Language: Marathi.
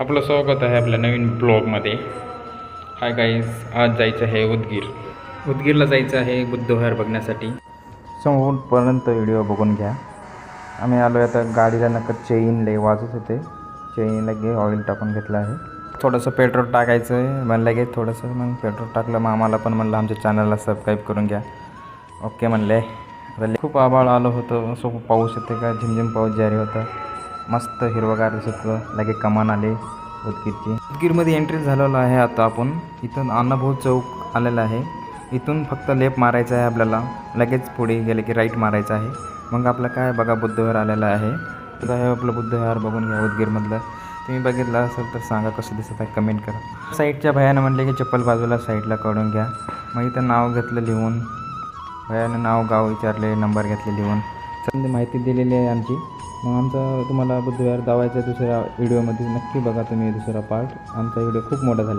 आपलं स्वागत आहे आपल्या नवीन ब्लॉगमध्ये. हाय गाईज आज जायचं आहे उदगीर. उदगीरला जायचं आहे बुद्धविहार बघण्यासाठी. समोरपर्यंत व्हिडिओ बघून घ्या. आम्ही आलो आहे आता गाडीला नका चेन लय वाजत होते. चेनला घे ऑइल टाकून घेतलं आहे. थोडंसं पेट्रोल टाकायचं आहे म्हणलं लगेच थोडंसं मग पेट्रोल टाकलं. मग आम्हाला पण म्हणलं आमच्या चॅनलला सबस्क्राईब करून घ्या. ओके म्हणले. आता खूप आभाळ आलं होतं. सो पाऊस येते का? झिमझिम पाऊस जारी होता. मस्त हिरवगार दिसत लगे कमान आले उदगीरची. उदगीरमध्ये एंट्री झालेलो आहे आता आपण. इथून अन्नभाऊ चौक आलेला आहे. इथून फक्त लेप मारायचा आहे आपल्याला. लगेच पुढे गेले की राईट मारायचं आहे. मग आपलं काय बघा बुद्धविहार आलेला आहे. तर हे आपलं बुद्धविहार बघून घ्या उदगीरमधलं. तुम्ही बघितलं असेल तर सांगा कसं दिसत आहे कमेंट करा. साईडच्या भयानं म्हणले की चप्पल बाजूला साईडला काढून घ्या. मग इथं नाव घेतलं लिहून. भयानं नाव गाव विचारले नंबर घेतले लिहून. संधी माहिती दिलेली आहे आमची. मग आमचा तुम्हाला बुद्धविहार दावायचा दुसऱ्या व्हिडिओमध्ये नक्की बघा तुम्ही दुसरा पार्ट आमचा व्हिडिओ खूप मोठा झाला.